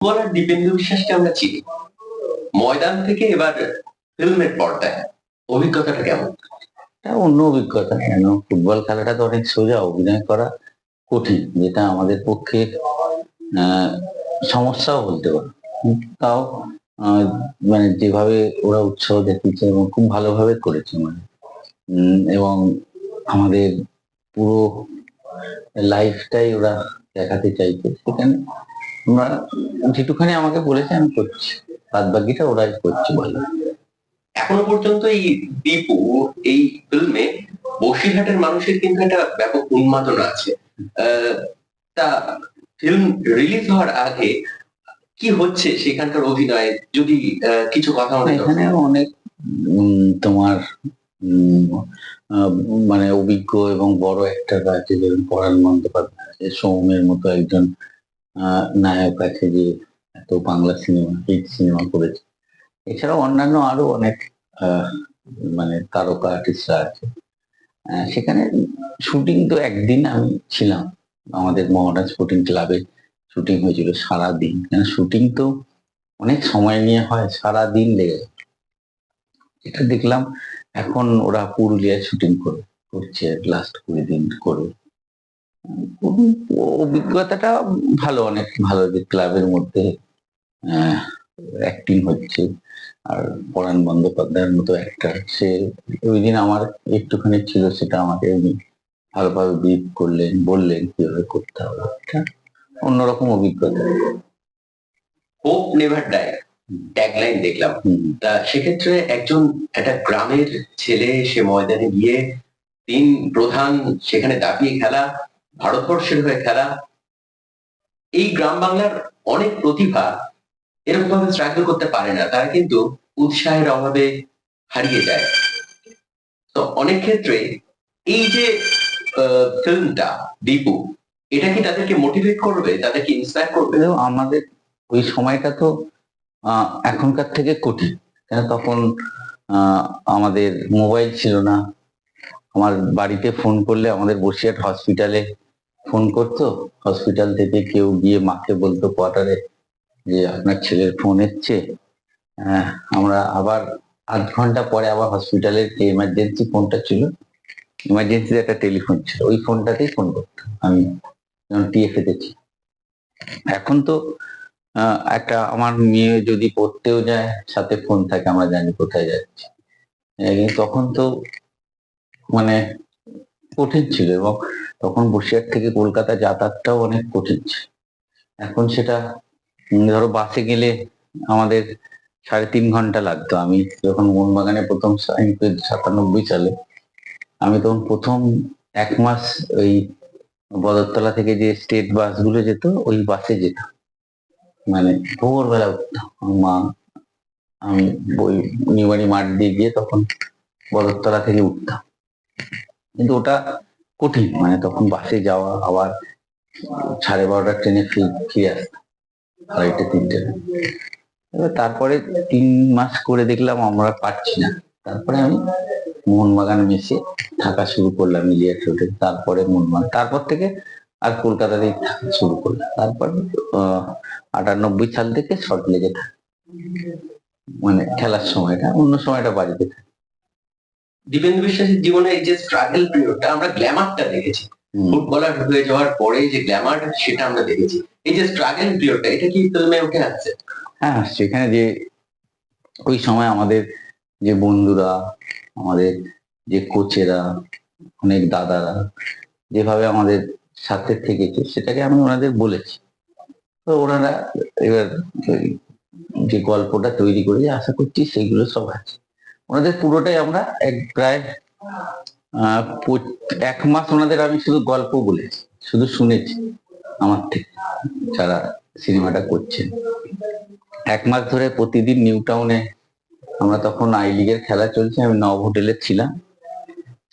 বলার দীপেন্দু বিশ্বাসকে আমরা চিনি। ময়দান থেকে এবার ফিল্মের পর্দায়। অভিজ্ঞতাটা কেমন? অন্য অভিজ্ঞতা, কেন? ফুটবল খেলাটা তো অনেক সোজা, অভিনয় করা কঠিন, যেটা আমাদের পক্ষে সমস্যাও বলতে পারে। তাও মানে যেভাবে ওরা উৎসাহ দেখিয়েছে এবং খুব ভালোভাবে করেছে মানে। এবং আমাদের পুরো লাইফটাই ওরা দেখাতে চাইছে। সেখানে যেটুখানি আমাকে বলেছে আমি করছি। বাদ বাকিটা ওরাই করছে বলে। এখনও পর্যন্ত এই দীপু এই ফিল্মে বসিরহাটের মানুষের কিন্তু একটা ব্যাপক উন্মাদনা আছে। তা ফিল্ম রিলিজ হওয়ার আগে কি হচ্ছে সেখানকার অভিনয়? যদি কিছু কথা এখানে অনেক উম, তোমার মানে অভিজ্ঞ এবং বড় একটা আছে যেমন পরাণ বন্দ্যোপাধ্যায় সৌমের মতো একজন নায়ক আছে যে এত বাংলা সিনেমা, হিট সিনেমা করেছে। এছাড়াও অন্যান্য আরও অনেক মানে তারকা আর্টিস্টরা আছে। সেখানে শুটিং তো একদিন আমি ছিলাম। আমাদের মহারাজ স্পোর্টিং ক্লাবে শুটিং হয়েছিল সারা দিন শুটিং তো অনেক সময় নিয়ে হয় সারা দিন লেগে। এটা দেখলাম এখন ওরা পুরুলিয়ায় শুটিং করে, করছে লাস্ট কুড়ি দিন করে। অভিজ্ঞতাটা ভালো অনেক ভালো যে ক্লাবের মধ্যে অ্যাক্টিং হচ্ছে। আর পরাণ বন্দ্যোপাধ্যায়ের মতো একটা সে ওই দিন আমার একটুখানি ছিল সেটা আমাকে উনি ভালোভাবে ব্রিফ করলেন বললেন কীভাবে করতে হবে। এটা অন্যরকম অভিজ্ঞতা। হোপ নেভার ডাই ট্যাগলাইন দেখলাম। তা সেক্ষেত্রে একজন একটা গ্রামের ছেলে সে ময়দানে গিয়ে তিন প্রধান সেখানে দাপিয়ে খেলা ভারতবর্ষের হয়ে খেলা, এই গ্রাম বাংলার অনেক প্রতিভা এরকম ভাবে স্ট্রাগল করতে পারে না, তারা কিন্তু উৎসাহের অভাবে হারিয়ে যায়। তো অনেক ক্ষেত্রে এই যে ফিল্মটা দীপু, এটা কি তাদেরকে মোটিভেট করবে? তাদেরকে ইন্সপায়ার করবে? আমাদের ওই সময়টা তো এখনকার থেকে কঠিন। তখন আমাদের মোবাইল ছিল না। আমার বাড়িতে ফোন করলে আমাদের বসিরহাট হসপিটালে ফোন করতো। হসপিটাল থেকে কেউ গিয়ে মাকে বলতো কোয়ার্টারে যে আপনার ছেলের ফোন এসছে। আহ, আমরা আবার আধ ঘণ্টা পরে আবার হসপিটালের যে এমার্জেন্সি ফোনটা ছিল এমার্জেন্সির একটা টেলিফোন ছিল। ওই ফোনটাতেই ফোন করতাম আমি যেমন তে ছিলাম। এখন তো একটা আমার মেয়ে যদি পড়তেও যায় সাথে ফোন থাকে আমরা জানি কোথায় যাচ্ছি। তখন তো মানে কঠিন ছিল এবং তখন বসিরহাট থেকে কলকাতা যাতায়াতটাও অনেক কঠিন ছিল। এখন সেটা ধরো বাসে গেলে আমাদের সাড়ে তিন ঘণ্টা লাগতো। আমি যখন মোহনবাগানে প্রথম সাতানব্বই সালে, আমি তখন প্রথম এক মাস ওই বদরতলা থেকে যে স্টেট বাসগুলো যেত, ওই বাসে যেতাম। মানে ভোরবেলা উঠতাম। মা, আমি বই নিউবাড়ি মাঠ দিয়ে গিয়ে তখন বদরতলা থেকে উঠতাম। কিন্তু ওটা কঠিন মানে তখন বাসে যাওয়া, আবার সাড়ে বারোটার ট্রেনে ফিরে আসতাম আড়াইটে তিনটে এবার তারপরে তিন মাস করে দেখলাম আমরা পারছি না। তারপরে আমি মোহনবাগান মেসে থাকা শুরু করলাম ইলিয়াট রোডে, তারপরে মোহনবাগান। তারপর থেকে আর কলকাতাতেই থাকা শুরু করলাম। তারপর আটানব্বই সাল থেকে শর্ট লেগে থাকি। মানে খেলার সময়টা, অন্য সময়টা বাড়িতে থাকি। দীপেন্দ্র বিশ্বাসের জীবনে এই যে স্ট্রাগল পিরিয়ডটা আমরা গ্ল্যামারটা দেখেছি। ফুটবলার হয়ে যাওয়ার পরে যে গ্ল্যামার সেটা আমরা দেখেছি। এই যে স্ট্রাগল পিরিয়ডটা এটা কি ফিল্মে উঠে আসছে? হ্যাঁ সেখানে যে ওই সময় আমাদের যে বন্ধুরা আমাদের যে কোচেরা অনেক দাদারা যেভাবে আমাদের সাথে থেকেছে সেটাকে আমি ওনাদের বলেছি। তো ওনারা এবার যে গল্পটা তৈরি করে আশা করছি সেগুলো সব আছে। ওনাদের পুরোটাই আমরা এক প্রায় এক মাস ওনাদের আমি শুধু গল্প বলেছি শুধু শুনেছি আমার থেকে, যারা সিনেমাটা করছেন। এক মাস ধরে প্রতিদিন নিউ টাউনে আমরা তখন আই লিগের খেলা চলছে, আমি নব হোটেলে ছিলাম।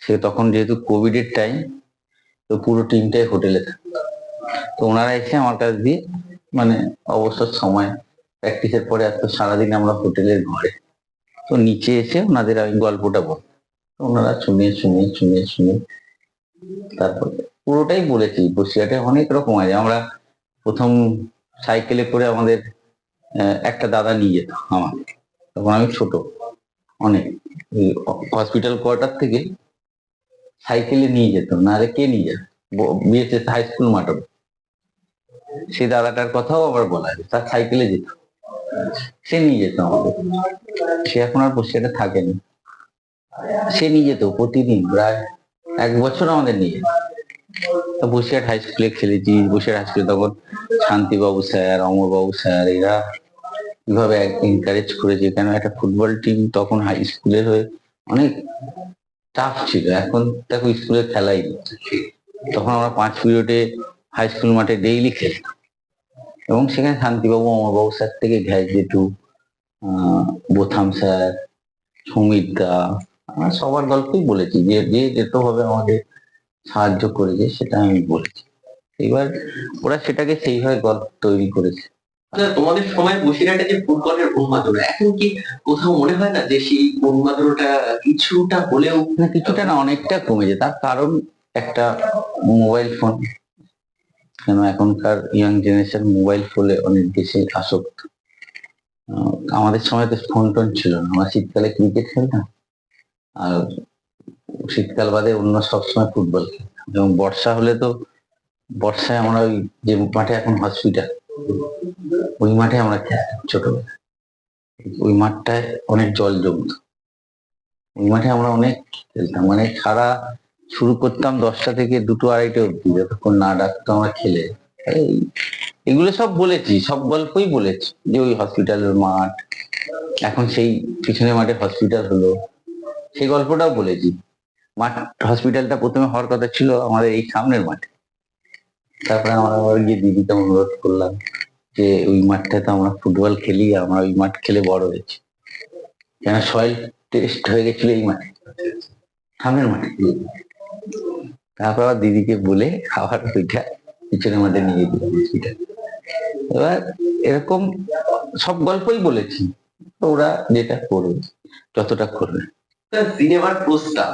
সে তখন যেহেতু কোভিড এর টাইম তো পুরো টিমটাই হোটেলে থাকতো। তো ওনারা এসে আমার কাছ দিয়ে মানে অবসর সময় প্র্যাকটিসের পরে এত সারাদিন আমরা হোটেলের ঘরে। তো নিচে এসে ওনাদের আমি গল্পটা বল ওনারা শুনে শুনে শুনে শুনে তারপর পুরোটাই বলেছি বসিয়াটা অনেক রকম আছে। আমরা প্রথম সাইকেলে করে আমাদের একটা দাদা নিয়ে যেত আমাকে তখন আমি ছোট। অনেক। হসপিটাল কোয়ার্টার থেকে সাইকেলে নিয়ে যেত। না আরে কে নিয়ে যেত? বিএসএস হাই স্কুল মাঠে। সেই দাদাটার কথাও আবার বলা যায় তার সাইকেলে যেত। সে নিয়ে যেত আমাদের। সে এখন আর বসিয়াটা থাকেনি। সে নিয়ে যেত প্রতিদিন, প্রায় এক বছর আমাদের নিয়ে যেত। বসিরহাট হাই স্কুলে খেলেছি বসিরহাট হাই স্কুলে তখন শান্তিবাবু স্যার, অমরবাবু স্যার, এরা কীভাবে এনকারেজ করেছে। কেন একটা ফুটবল টিম তখন হাই স্কুলের হয়ে অনেক টাফ ছিল। এখন দেখো স্কুলে খেলাই। তখন আমরা পাঁচ পিরিয়ডে হাই স্কুল মাঠে ডেইলি খেলতাম। এবং সেখানে শান্তিবাবু অমরবাবু স্যার থেকে ঘ্যাস জেঠু বোথাম স্যার সমীর দা সবার গল্পই বলেছি। যে যে যেতভাবে আমাকে সাহায্য করেছে সেটা আমি বলেছি। এবার ওরা সেটাকে সেইভাবে গল্প তৈরি করেছে। আচ্ছা, তোমাদের সময় বসিরহাটে যে ফুটবলের উন্মাদনা এখন কি কোথাও মনে হয় না যে সেই উন্মাদনাটা কিছুটা হলেও না কিছুটা না অনেকটা কমেছে। তার কারণ একটা মোবাইল ফোন। কেন এখনকার ইয়াং জেনারেশন মোবাইল ফোনে অনেক বেশি আসক্ত। আমাদের সময় তো ফোন টোন ছিল না। আমরা শীতকালে ক্রিকেট খেলতাম আর শীতকাল বাদে অন্য সবসময় ফুটবল খেলতাম। এবং বর্ষা হলে তো বর্ষায় আমরা ওই যে মাঠে এখন হসপিটাল ওই মাঠে আমরা খেলতাম ছোটবেলায়। ওই মাঠটায় অনেক জল জমতো। ওই মাঠে আমরা অনেক খেলতাম। মানে সারা শুরু করতাম দশটা থেকে দুটো আড়াইটে অব্দি যতক্ষণ না ডাকতো আমার এই, এগুলো সব বলেছি, সব গল্পই বলেছি যে ওই হসপিটালের মাঠ, এখন সেই পিছনে মাঠে হসপিটাল হলো, সেই গল্পটাও বলেছি। মাঠ, হসপিটালটা প্রথমে হওয়ার কথা ছিল আমাদের এই সামনের মাঠে। তারপরে আমরা আবার গিয়ে দিদিকে অনুরোধ করলাম যে ওই মাঠটা তো আমরা ফুটবল খেলি, আমরা ওই মাঠ খেলে বড় হয়েছি। কেন, সয়েল টেস্ট হয়ে গেছিল এই মাঠে, সামনের মাঠে। তারপর আবার দিদিকে বলে খাবার ওইটা পিছনের মাঠে নিয়ে দিল হসপিটাল এবার এরকম সব গল্পই বলেছি ওরা যেটা করবে যতটা করবে। সিনেমার প্রস্তাব।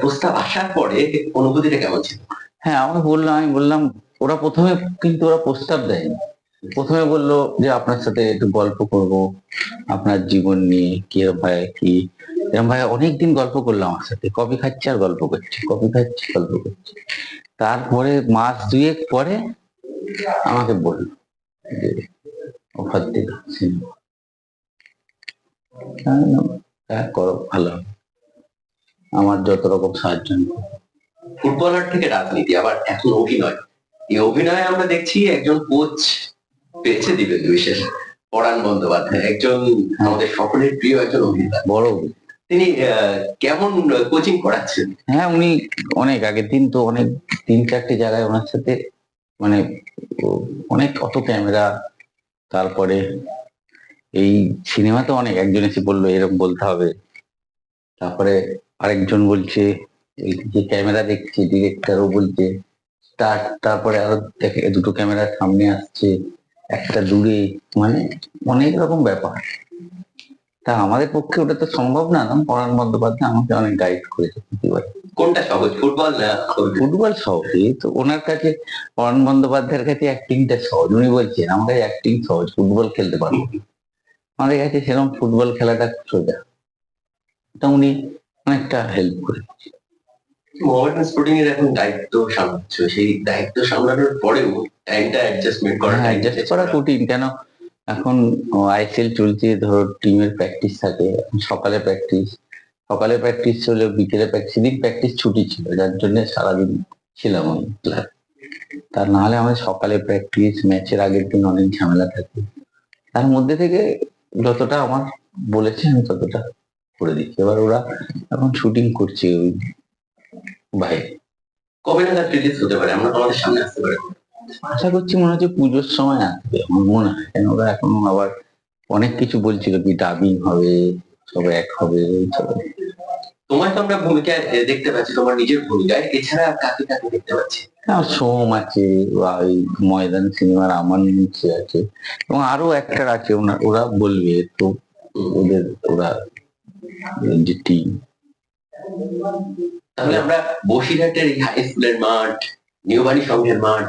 প্রস্তাব আসার পরে অনুভূতিটা কেমন ছিল? হ্যাঁ আমাকে বললাম আমি বললাম ওরা প্রথমে কিন্তু ওরা প্রস্তাব দেয়নি। প্রথমে বলল যে আপনার সাথে একটু গল্প করব আপনার জীবন নিয়ে কি হয় কি? ভাই অনেকদিন গল্প করলাম আমার সাথে। কফি খাচ্ছি আর গল্প করছি, কফি খাচ্ছি, গল্প করছি। তারপরে মাস দুয়েক পরে আমাকে বলল যে, অফার দিল করো, ভালো আমার যত রকম সাহায্য ফুটবলার থেকে রাজনীতি, আবার এখন অভিনয়। এই অভিনয়ে আমরা দেখছি একজন কোচ পেয়েছে দিবেন বিশেষ। পরাণ বন্দ্যোপাধ্যায়, একজন আমাদের সকলের প্রিয় একজন অভিনেতা। বড় তিনি কেমন কোচিং করাচ্ছেন? হ্যাঁ উনি অনেক, আগের দিন তো অনেক, তিন, চারটে জায়গায় ওনার সাথে মানে অনেক অত ক্যামেরা, তারপরে এই সিনেমা তো অনেক, একজন এসে বলল, এরকম বলতে হবে। তারপরে আরেকজন বলছে যে ক্যামেরা দেখছে, ডিরেক্টরও বলছে স্টার্ট তারপরে আরও দেখে, দুটো ক্যামেরা সামনে আসছে, একটা দূরে মানে অনেক রকম ব্যাপার। তা আমাদের পক্ষে ওটা তো সম্ভব না না পরাণ বন্দ্যোপাধ্যায় আমাকে অনেক গাইড করেছে কোনটা সহজ? ফুটবল ফুটবল সহজই তো ওনার কাছে পরাণ বন্দ্যোপাধ্যায়ের কাছে অ্যাক্টিংটা সহজ। উনি বলছেন আমাদের অ্যাক্টিং সহজ ফুটবল খেলতে পারব আমাদের কাছে সেরকম ফুটবল খেলাটা সোজা। তা উনি অনেকটা হেল্প করে মোহামেডান স্পোর্টিং এর এখন দায়িত্ব সামলাচ্ছ সেই দায়িত্ব সামলানোর পরেও টাইমটা অ্যাডজাস্টমেন্ট করা অ্যাডজাস্ট করা কঠিন কেন এখন আইএসএল চলছে ধরো টিমের প্র্যাকটিস থাকে, সকালে প্র্যাকটিস সকালে প্র্যাকটিস হলে বিকেলে প্র্যাকটিস সেদিন প্র্যাকটিস ছুটি ছিল, যার জন্য সারাদিন ছিলাম আমি ক্লাব তার না হলে আমাদের সকালে প্র্যাকটিস ম্যাচের আগের দিন অনেক ঝামেলা থাকে। তার মধ্যে থেকে যতটা আমার বলেছে আমি ততটা করে দিচ্ছি। এবার ওরা এখন শুটিং করছে ওই বাইরে। কবে নাগাদ রিলিজ হতে পারে? আমরা তোমাদের সামনে আসতে পারি। আশা করছি মনে হচ্ছে পুজোর সময় আসবে আমার মনে হয় কেন ওরা এখন আবার অনেক কিছু বলছিল কি ডাবিং হবে সব এক হবে। তোমার তো আমরা ভূমিকায় দেখতে পাচ্ছি তোমার নিজের ভূমিকায় এছাড়া কাকে কাকে দেখতে পাচ্ছি সোম আছে বা ওই ময়দান সিনেমার আমার নিচে আছে এবং আরও একটা আছে ওরা বলবে তো ওদের ওরা যে টিম তাহলে আমরা বসিরহাটের এই হাই স্কুলের মাঠ নিউবাড়ি সংঘের মাঠ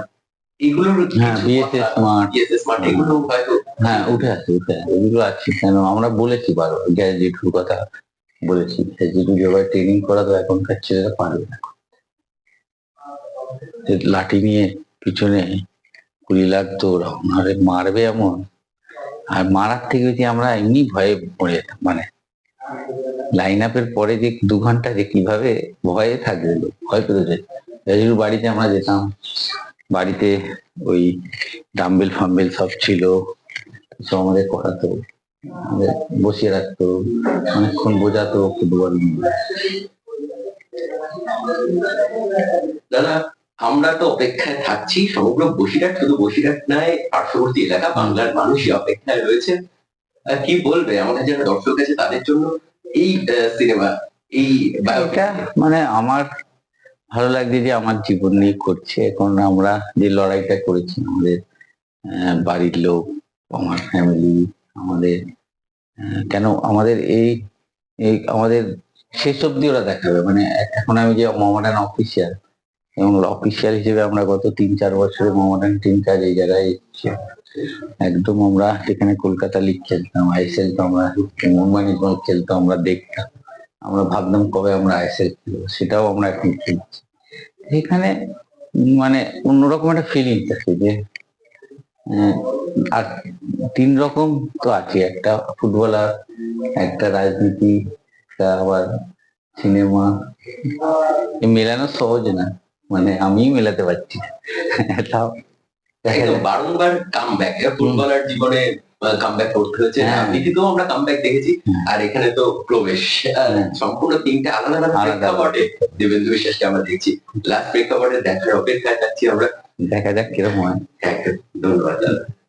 এগুলোর হ্যাঁ বিএসএস স্মার্ট বিএসএস স্মার্ট এগুলো হয়তো হ্যাঁ উঠে আছে উঠে আছে। এগুলো আছে কেন? আমরা বলেছি বারো গ্যাজেটুর কথা বলেছি। গ্যাজেটু যেভাবে ট্রেনিং করা তো এখনকার ছেলেরা পারবে না। লাঠি নিয়ে পিছনে কুড়ি লাখ নাহলে মারবে এমন? আর মারার থেকে বেশি আমরা এমনি ভয়ে পড়ে যেতাম মানে লাইন আপের পরে যে দু ঘণ্টা যে কীভাবে ভয়ে থাকবে ভয় পেতে গ্যাজেটুর বাড়িতে আমরা যেতাম বাড়িতে ওই ডাম্বেল ফাম্বেল সব ছিল সব আমাদের করাতো বসিয়ে রাখতো অনেকক্ষণ বোঝাতো ফুটবল। দাদা আমরা তো অপেক্ষায় থাকছি সমগ্র বসিরহাট শুধু বসিরহাট নয় পার্শ্ববর্তী এলাকা বাংলার মানুষই অপেক্ষায় রয়েছে কি বলবে আমাদের যারা দর্শক আছে তাদের জন্য এই সিনেমা এই মানে আমার ভালো লাগছে যে আমার জীবন নিয়ে করছে। এখন আমরা যে লড়াইটা করেছি, আমাদের বাড়ির লোক, আমার ফ্যামিলি আমাদের কেন আমাদের এই এই আমাদের শেষ অব্দি ওরা দেখাবে। মানে এখন আমি যে মহামাডান অফিসিয়াল এবং অফিসিয়াল হিসেবে আমরা গত তিন চার বছরে মহামাডান টিম কাজ এই জায়গায় এসেছি। একদম আমরা যেখানে কলকাতা লিগ খেলতাম আইএসএল তো আমরা মুম্বাই ইন্ডিয়ান্স খেলতো আমরা দেখতাম। আমরা ভাবতাম কবে আমরা আইএসএল খেলব সেটাও আমরা এখন খেলছি এখানে মানে অন্যরকম একটা ফিলিং থাকে যে আহ, আর তিন রকম তো আছে একটা ফুটবলার একটা রাজনীতি আবার সিনেমা মেলানো সহজ না মানে আমি মেলাতে পারছি। তাও দেখা একদম যাক। বারংবার ফুটবলার জীবনে কামব্যাক করতে হয়েছে হ্যাঁ। রাজনীতিতেও আমরা কামব্যাক দেখেছি। আর এখানে তো প্রবেশ। সম্পূর্ণ তিনটে আলাদা আলাদা আলাদা। প্রেক্ষাপটে দেবেন্দ্র বিশ্বাসকে আমরা দেখছি। লাস্ট প্রেক্ষাপটে দেখার অপেক্ষায় থাকছি আমরা। দেখা যাক কীরকম হয়। ধন্যবাদ। দাদা